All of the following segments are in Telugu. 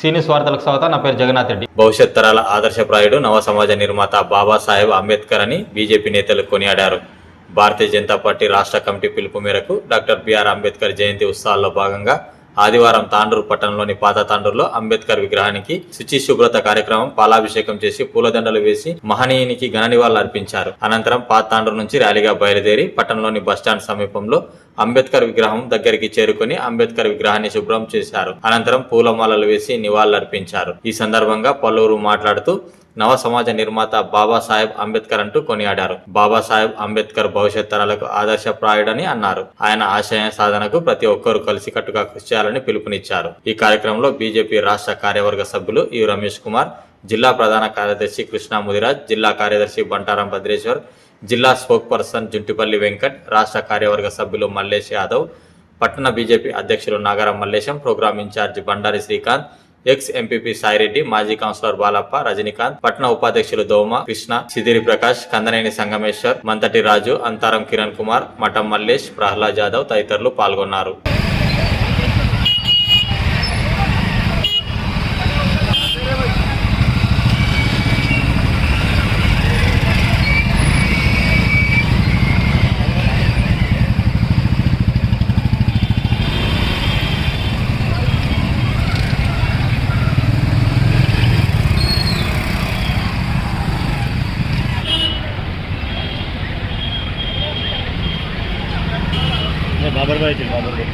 సీనియస్ వార్తలకు స్వాగతం నా పేరు జగన్నాథ్ రెడ్డి. భవిష్యత్ తరాల ఆదర్శప్రాయుడు నవ సమాజ నిర్మాత బాబాసాహెబ్ అంబేద్కర్ అని బీజేపీ నేతలు కొనియాడారు. భారతీయ జనతా పార్టీ రాష్ట్ర కమిటీ పిలుపు మేరకు డాక్టర్ బిఆర్ అంబేద్కర్ జయంతి ఉత్సవాల్లో భాగంగా ఆదివారం తాండూరు పట్టణంలోని పాత తాండూరులో అంబేద్కర్ విగ్రహానికి శుచి శుభ్రత కార్యక్రమం పాలాభిషేకం చేసి పూలదండలు వేసి మహనీయునికి ఘన నివాళులు అర్పించారు. అనంతరం పాత తాండూరు నుంచి ర్యాలీగా బయలుదేరి పట్టణంలోని బస్టాండ్ సమీపంలో అంబేద్కర్ విగ్రహం దగ్గరికి చేరుకుని అంబేద్కర్ విగ్రహాన్ని శుభ్రం చేశారు. అనంతరం పూలమాలలు వేసి నివాళులర్పించారు. ఈ సందర్భంగా పలువురు మాట్లాడుతూ నవ సమాజ నిర్మాత బాబాసాహెబ్ అంబేద్కర్ అంటూ కొనియాడారు. బాబాసాహెబ్ అంబేద్కర్ భవిష్యత్ తరాలకు ఆదర్శప్రాయుడని అన్నారు. ఆయన ఆశయ సాధనకు ప్రతి ఒక్కరూ కలిసికట్టుగా కృషి చేయాలని పిలుపునిచ్చారు. ఈ కార్యక్రమంలో బీజేపీ రాష్ట్ర కార్యవర్గ సభ్యులు ఈ రమేష్ కుమార్ జిల్లా ప్రధాన కార్యదర్శి కృష్ణా ముదిరాజ్ జిల్లా కార్యదర్శి బంటారం భద్రేశ్వర్ జిల్లా స్పోక్ పర్సన్ జుంటిపల్లి వెంకట్ రాష్ట్ర కార్యవర్గ సభ్యులు మల్లేష్ యాదవ్ పట్టణ బీజేపీ అధ్యక్షులు Nagaram Mallesham programme incharge Bandari Srikanth ex MPP Saireddy మాజీ కౌన్సిలర్ బాలప్ప రజనీకాంత్ పట్టణ ఉపాధ్యక్షులు దోమ కృష్ణ సిదిరి ప్రకాష్ కందనేని సంగమేశ్వర్ మంతటి రాజు అంతారం కిరణ్ కుమార్ మఠం మల్లేష్ ప్రహ్లాద్ యాదవ్ తదితరులు పాల్గొన్నారు. này luôn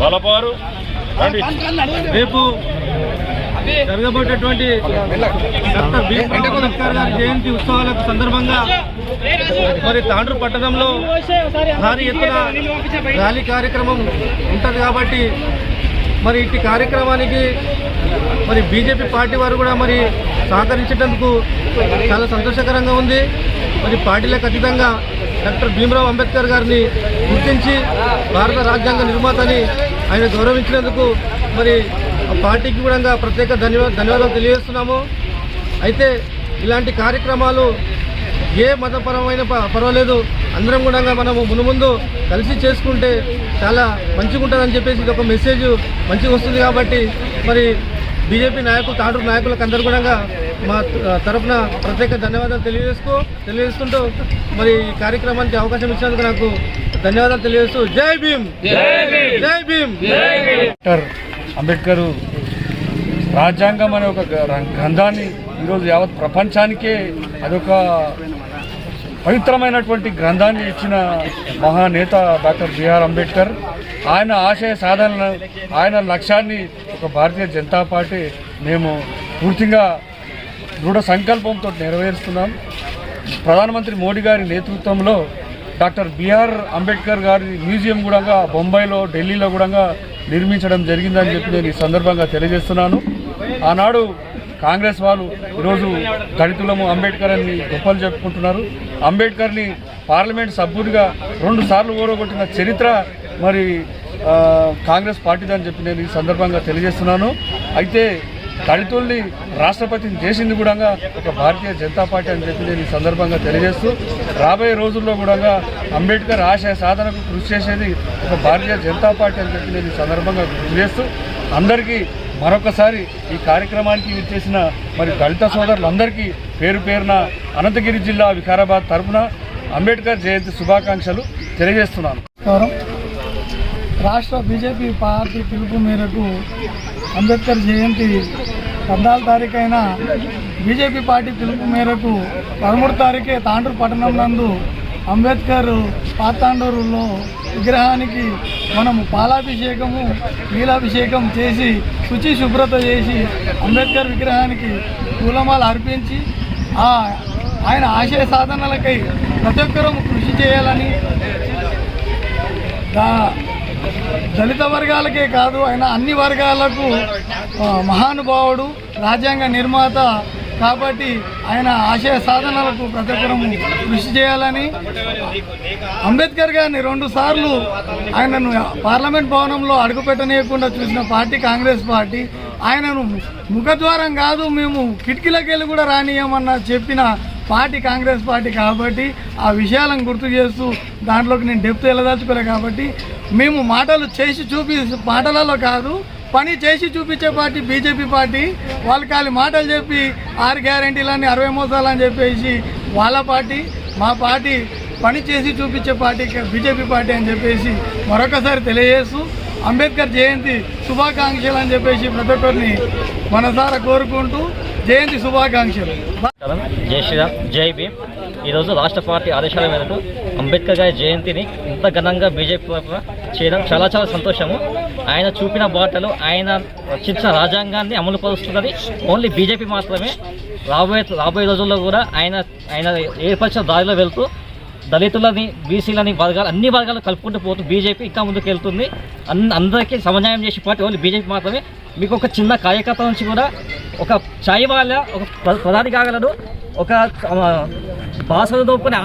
బలపారు. రేపు జరగబోయేటటువంటి డాక్టర్ బిఆర్ అంబేద్కర్ గారి జయంతి ఉత్సవాల సందర్భంగా మరి తాండ్రు పట్టణంలో భారీ ఎత్తున ర్యాలీ కార్యక్రమం ఉంటుంది కాబట్టి మరి ఇట్టి కార్యక్రమానికి మరి బీజేపీ పార్టీ వారు కూడా మరి సహకరించేటందుకు చాలా సంతోషకరంగా ఉంది. మరి పార్టీలకు అతీతంగా డాక్టర్ భీమరావు అంబేద్కర్ గారిని గుర్తించి భారత రాజ్యాంగ నిర్మాతని ఆయన గౌరవించినందుకు మరి పార్టీకి కూడా ప్రత్యేక ధన్యవాద ధన్యవాదాలు తెలియజేస్తున్నాము. అయితే ఇలాంటి కార్యక్రమాలు ఏ మతపరమైన ప- పర్వాలేదు. అందరం కూడా మనము మునుముందు కలిసి చేసుకుంటే చాలా మంచిగా ఉంటుందని చెప్పేసి ఇది ఒక మెసేజ్. మంచిగా వస్తుంది కాబట్టి మరి బీజేపీ నాయకులు తాండ్రు నాయకులకు అందరు కూడా మా తరఫున తరపున ప్రత్యేక ధన్యవాదాలు తెలియజేస్తూ తెలియజేస్తుంటూ మరి ఈ కార్యక్రమానికి అవకాశం ఇచ్చినందుకు నాకు ధన్యవాదాలు తెలియజేస్తూ జై భీమ్. జై భీమ్. డాక్టర్ అంబేద్కర్ రాజ్యాంగం అనే ఒక గ్ర- గ్రంథాన్ని ఈరోజు యావత్ ప్రపంచానికే అదొక పవిత్రమైనటువంటి గ్రంథాన్ని ఇచ్చిన మహానేత డాక్టర్ బిఆర్ అంబేద్కర్. ఆయన ఆశయ సాధన ఆయన లక్ష్యాన్ని ఒక భారతీయ జనతా పార్టీ మేము పూర్తిగా దృఢ సంకల్పంతో నెరవేరుస్తున్నాం. ప్రధానమంత్రి మోడీ గారి నేతృత్వంలో డాక్టర్ బిఆర్ అంబేద్కర్ గారి మ్యూజియం కూడా బొంబాయిలో ఢిల్లీలో కూడా నిర్మించడం జరిగిందని చెప్పి నేను ఈ సందర్భంగా తెలియజేస్తున్నాను. ఆనాడు కాంగ్రెస్ వాళ్ళు ఈరోజు దళితులము అంబేద్కర్ అని గొప్పలు చెప్పుకుంటున్నారు. అంబేద్కర్ని పార్లమెంట్ సభ్యుడిగా రెండు సార్లు ఓడగొట్టిన చరిత్ర మరి కాంగ్రెస్ పార్టీదని చెప్పి నేను ఈ సందర్భంగా తెలియజేస్తున్నాను. అయితే దళితుల్ని రాష్ట్రపతిని చేసింది కూడా ఒక భారతీయ జనతా పార్టీ అని చెప్పి నేను ఈ సందర్భంగా తెలియజేస్తూ రాబోయే రోజుల్లో కూడా అంబేద్కర్ ఆశయ సాధనకు కృషి చేసేది ఒక భారతీయ జనతా పార్టీ అని చెప్పి నేను ఈ సందర్భంగా గుర్తు చేస్తూ అందరికీ మరొకసారి ఈ కార్యక్రమానికి చేసిన మరి దళిత సోదరులందరికీ పేరు పేరున అనంతగిరి జిల్లా వికారాబాద్ తరఫున అంబేద్కర్ జయంతి శుభాకాంక్షలు తెలియజేస్తున్నాను. రాష్ట్ర బీజేపీ పార్టీ పిలుపు మేరకు అంబేద్కర్ జయంతి పద్నాలుగు తారీఖు అయిన బీజేపీ పార్టీ పిలుపు మేరకు పదమూడు తారీఖే తాండూరు పట్టణం నందు అంబేద్కర్ పాతాండూరులో విగ్రహానికి మనము పాలాభిషేకము నీలాభిషేకం చేసి శుచి శుభ్రత చేసి అంబేద్కర్ విగ్రహానికి పూలమాల అర్పించి ఆ ఆయన ఆశయ సాధనలకై ప్రతి ఒక్కరూ కృషి చేయాలని దళిత వర్గాలకే కాదు ఆయన అన్ని వర్గాలకు మహానుభావుడు రాజ్యాంగ నిర్మాత కాబట్టి ఆయన ఆశయ సాధనలకు ప్రతి ఒక్కరూ కృషి చేయాలని అంబేద్కర్ గారిని రెండు సార్లు ఆయనను పార్లమెంట్ భవనంలో అడుగుపెట్టనీయకుండా చూసిన పార్టీ కాంగ్రెస్ పార్టీ. ఆయనను ముఖద్వారం కాదు మేము కిటికీలకెళ్ళి కూడా రానియమన్న చెప్పిన పార్టీ కాంగ్రెస్ పార్టీ కాబట్టి ఆ విషయాలను గుర్తు చేస్తూ దాంట్లోకి నేను డెప్త్ వెళ్ళదలుచుకోలే కాబట్టి మేము మాటలు చేసి చూపి మాటలలో కాదు పని చేసి చూపించే పార్టీ బీజేపీ పార్టీ. వాళ్ళు ఖాళీ మాటలు చెప్పి ఆరు గ్యారంటీలని అరవై మోసాలని చెప్పేసి వాళ్ళ పార్టీ మా పార్టీ పని చేసి చూపించే పార్టీ బీజేపీ పార్టీ అని చెప్పేసి మరొకసారి తెలియజేస్తూ అంబేద్కర్ జయంతి శుభాకాంక్షలు అని చెప్పేసి ప్రతి ఒక్కరిని మనసారా కోరుకుంటూ జయంతి శుభాకాంక్షలు. జై శ్రీరామ్ జై భీమ్. ఈరోజు రాష్ట్ర పార్టీ ఆదేశాల మేరకు అంబేద్కర్ గారి జయంతిని ఇంత ఘనంగా బీజేపీ చేయడం చాలా చాలా సంతోషము. ఆయన చూపిన బాటలు ఆయన రచించిన రాజ్యాంగాన్ని అమలు పరుస్తున్నది ఓన్లీ బీజేపీ మాత్రమే. రాబోయే రాబోయే రోజుల్లో కూడా ఆయన ఆయన ఏర్పరిచిన దారిలో వెళ్తూ దళితులని బీసీలని వర్గాలు అన్ని వర్గాలు కలుపుకుంటూ పోతూ బీజేపీ ఇంకా ముందుకు వెళ్తుంది అన్ అందరికీ సమన్యాయం చేసే పార్టీ ఓన్లీ బీజేపీ మాత్రమే. మీకు ఒక చిన్న కార్యకర్త నుంచి కూడా ఒక చాయ్ వాళ్ళ ఒక ప్రధాని కాగలడు. ఒక భాషను దోపుకునే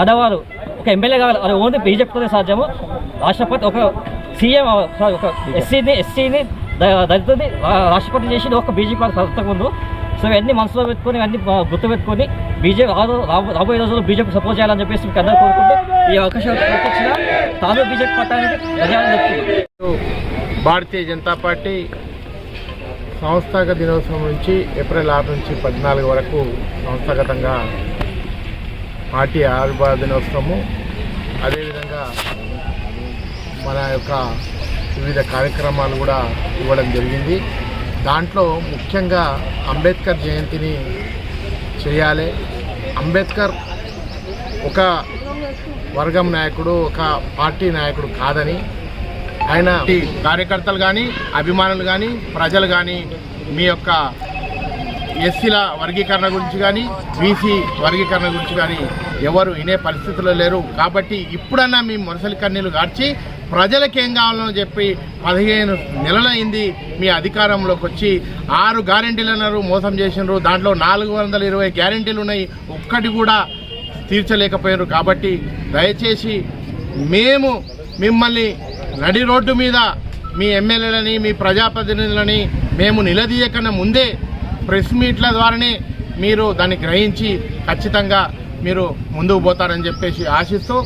ఆడవారు ఒక ఎమ్మెల్యే కావాలి అది ఓన్లీ బీజేపీతోనే సాధ్యము. రాష్ట్రపతి ఒక సీఎం సారీ ఒక ఎస్సీని ఎస్సీని దళితుని రాష్ట్రపతి చేసి ఒక బీజేపీ ప్రభుత్వం ముందు సో ఇవన్నీ మనసులో పెట్టుకొని ఇవన్నీ ఆ, గుర్తు పెట్టుకొని బీజేపీ రాబోయే రోజుల్లో బీజేపీ సపోర్ట్ చేయాలని చెప్పేసి మీకు అందరూ కోరుకుంటూ ఈ అవకాశం కల్పించిన తాను బీజేపీ పట్టానికి భారతీయ జనతా పార్టీ సంస్థాగత దినోత్సవం నుంచి ఏప్రిల్ ఆరు నుంచి పద్నాలుగు వరకు సంస్థాగతంగా పార్టీ ఆవిర్భావ దినోత్సవము. అదేవిధంగా మన యొక్క వివిధ కార్యక్రమాలు కూడా ఇవ్వడం జరిగింది. దాంట్లో ముఖ్యంగా అంబేద్కర్ జయంతిని చేయాలి. అంబేద్కర్ ఒక వర్గం నాయకుడు ఒక పార్టీ నాయకుడు కాదని ఆయన ఈ కార్యకర్తలు కానీ అభిమానులు కానీ ప్రజలు కానీ మీ యొక్క ఎస్సీల వర్గీకరణ గురించి కానీ బీసీ వర్గీకరణ గురించి కానీ ఎవరు వినే పరిస్థితుల్లో లేరు. కాబట్టి ఇప్పుడన్నా మీ మొరసలి కన్నీలు గార్చి ప్రజలకు ఏం కావాలో చెప్పి పదిహేను నెలలైంది మీ అధికారంలోకి వచ్చి ఆరు గ్యారెంటీలు అన్నారు మోసం చేసినారు. దాంట్లో నాలుగు వందల ఇరవై గ్యారెంటీలు ఉన్నాయి. ఒక్కటి కూడా తీర్చలేకపోయారు కాబట్టి దయచేసి మేము మిమ్మల్ని నడి రోడ్డు మీద మీ ఎమ్మెల్యేలని మీ ప్రజాప్రతినిధులని మేము నిలదీయకన్నా ముందే ప్రెస్ మీట్ల ద్వారానే మీరు దాన్ని గ్రహించి ఖచ్చితంగా మీరు ముందుకు పోతారని చెప్పేసి ఆశిస్తూ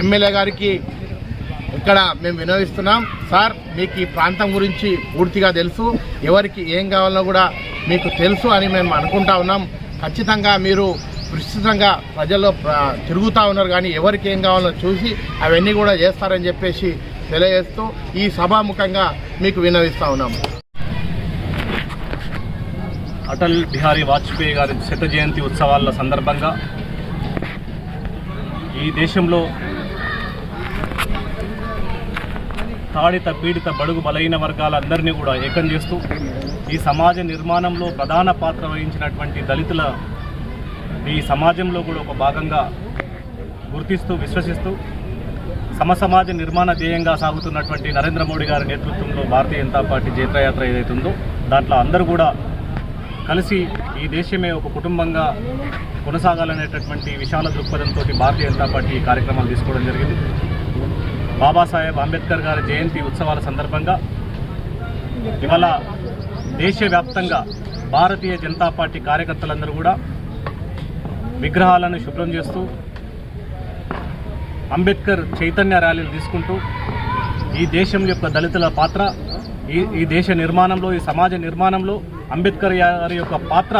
ఎమ్మెల్యే గారికి ఇక్కడ మేము వినోదిస్తున్నాం సార్ మీకు ఈ ప్రాంతం గురించి పూర్తిగా తెలుసు. ఎవరికి ఏం కావాలో కూడా మీకు తెలుసు అని మేము అనుకుంటా ఉన్నాం. ఖచ్చితంగా మీరు విస్తృతంగా ప్రజల్లో తిరుగుతూ ఉన్నారు కానీ ఎవరికి ఏం కావాలో చూసి అవన్నీ కూడా చేస్తారని చెప్పేసి తెలియజేస్తూ ఈ సభాముఖంగా మీకు వినవిస్తా ఉన్నాం. అటల్ బిహారీ వాజ్పేయి గారి శత జయంతి ఉత్సవాల సందర్భంగా ఈ దేశంలో తాడిత పీడిత బడుగు బలైన వర్గాలందరినీ కూడా ఏకం చేస్తూ ఈ సమాజ నిర్మాణంలో ప్రధాన పాత్ర వహించినటువంటి దళితుల ఈ సమాజంలో కూడా ఒక భాగంగా గుర్తిస్తూ విశ్వసిస్తూ సమసమాజ నిర్మాణ ధ్యేయంగా సాగుతున్నటువంటి నరేంద్ర మోడీ గారి నేతృత్వంలో భారతీయ జనతా పార్టీ జైత్రయాత్ర ఏదైతే ఉందో దాంట్లో అందరూ కూడా కలిసి ఈ దేశమే ఒక కుటుంబంగా కొనసాగాలనేటటువంటి విశాల దృక్పథంతో భారతీయ జనతా పార్టీ కార్యక్రమాలు తీసుకోవడం జరిగింది. బాబాసాహెబ్ అంబేద్కర్ గారి జయంతి ఉత్సవాల సందర్భంగా ఇవాళ దేశవ్యాప్తంగా భారతీయ జనతా పార్టీ కార్యకర్తలందరూ కూడా విగ్రహాలను శుభ్రం చేస్తూ అంబేద్కర్ చైతన్య ర్యాలీలు తీసుకుంటూ ఈ దేశం యొక్క దళితుల పాత్ర ఈ ఈ దేశ నిర్మాణంలో ఈ సమాజ నిర్మాణంలో అంబేద్కర్ గారి యొక్క పాత్ర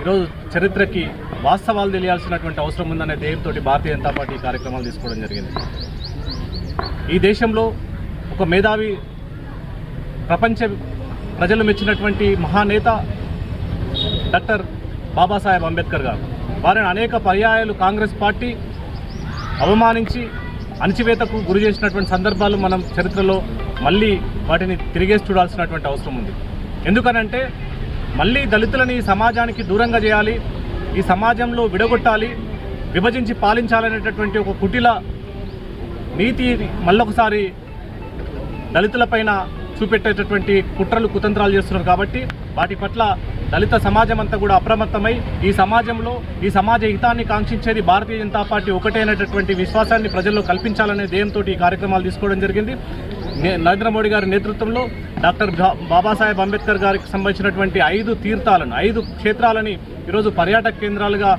ఈరోజు చరిత్రకి వాస్తవాలు తెలియాల్సినటువంటి అవసరం ఉందనే ధ్యేయంతో భారతీయ జనతా పార్టీ కార్యక్రమాలు తీసుకోవడం జరిగింది. ఈ దేశంలో ఒక మేధావి ప్రపంచ ప్రజలు మెచ్చినటువంటి మహానేత డాక్టర్ బాబాసాహెబ్ అంబేద్కర్ గారు. వారిని అనేక పర్యాయాలు కాంగ్రెస్ పార్టీ అవమానించి అణచివేతకు గురి చేసినటువంటి సందర్భాలు మనం చరిత్రలో మళ్ళీ వాటిని తిరిగేసి చూడాల్సినటువంటి అవసరం ఉంది. ఎందుకనంటే మళ్ళీ దళితులని ఈ సమాజానికి దూరంగా చేయాలి ఈ సమాజంలో విడగొట్టాలి విభజించి పాలించాలనేటటువంటి ఒక కుటిల నీతి మళ్ళొకసారి దళితులపైన చూపెట్టేటటువంటి కుట్రలు కుతంత్రాలు చేస్తున్నారు కాబట్టి వాటి పట్ల దళిత సమాజం అంతా కూడా అప్రమత్తమై ఈ సమాజంలో ఈ సమాజ హితాన్ని కాంక్షించేది భారతీయ జనతా పార్టీ ఒకటే విశ్వాసాన్ని ప్రజల్లో కల్పించాలనే ధ్యేయంతో ఈ కార్యక్రమాలు తీసుకోవడం జరిగింది. నరేంద్ర మోడీ గారి నేతృత్వంలో డాక్టర్ బాబాసాహెబ్ అంబేద్కర్ గారికి సంబంధించినటువంటి ఐదు తీర్థాలను ఐదు క్షేత్రాలని ఈరోజు పర్యాటక కేంద్రాలుగా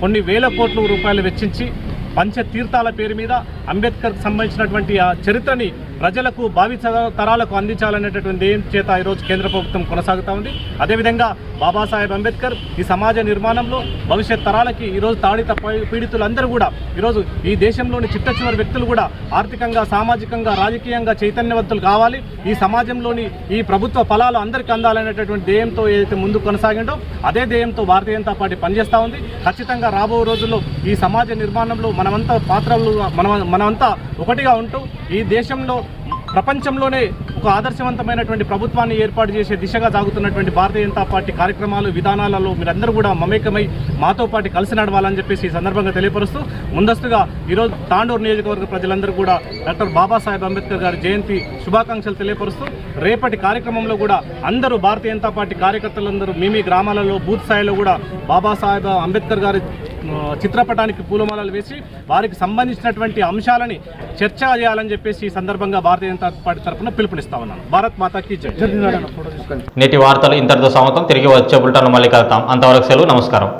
కొన్ని వేల కోట్ల రూపాయలు వెచ్చించి పంచతీర్థాల పేరు మీద అంబేద్కర్కి సంబంధించినటువంటి ఆ చరిత్రని ప్రజలకు భావి తరాలకు అందించాలనేటటువంటి చేత ఈరోజు కేంద్ర ప్రభుత్వం కొనసాగుతూ ఉంది. అదేవిధంగా బాబాసాహెబ్ అంబేద్కర్ ఈ సమాజ నిర్మాణంలో భవిష్యత్ తరాలకి ఈరోజు తాడిత పీడితులందరూ కూడా ఈరోజు ఈ దేశంలోని చిట్ట చివరి వ్యక్తులు కూడా ఆర్థికంగా సామాజికంగా రాజకీయంగా చైతన్యవంతులు కావాలి. ఈ సమాజంలోని ఈ ప్రభుత్వ ఫలాలు అందరికీ అందాలనేటటువంటి ధ్యేయంతో ఏదైతే ముందు కొనసాగిందో అదే ధ్యేయంతో భారతీయ జనతా పార్టీ పనిచేస్తూ ఉంది. ఖచ్చితంగా రాబో రోజుల్లో ఈ సమాజ నిర్మాణంలో మనమంతా పాత్రలు మన మనమంతా ఒకటిగా ఉంటూ ఈ దేశంలో ప్రపంచంలోనే ఒక ఆదర్శవంతమైనటువంటి ప్రభుత్వాన్ని ఏర్పాటు చేసే దిశగా సాగుతున్నటువంటి భారతీయ జనతా పార్టీ కార్యక్రమాలు విధానాలలో మీరందరూ కూడా మమేకమై మాతో పాటు కలిసి నడవాలని చెప్పేసి ఈ సందర్భంగా తెలియపరుస్తూ ముందస్తుగా ఈరోజు తాండూరు నియోజకవర్గ ప్రజలందరూ కూడా డాక్టర్ బాబాసాహెబ్ అంబేద్కర్ గారి జయంతి శుభాకాంక్షలు తెలియపరుస్తూ రేపటి కార్యక్రమంలో కూడా అందరూ భారతీయ జనతా పార్టీ కార్యకర్తలందరూ మీ మీ గ్రామాలలో బూత్ స్థాయిలో కూడా బాబాసాహెబ్ అంబేద్కర్ గారి చిత్రపటానికి పూలమాలలు వేసి వారికి సంబంధించినటువంటి అంశాలని చర్చ చేయాలని చెప్పేసి ఈ సందర్భంగా భారతీయ జనతా పార్టీ తరఫున పిలుపునిస్తా ఉన్నాను భారత్ మాతాకి జై. నేటి వార్తలు ఇంతటితో సమాప్తం. తిరిగి వచ్చే బుల్టన్ మళ్ళీ కలుద్దాం. అంతవరకు సెలవు. నమస్కారం.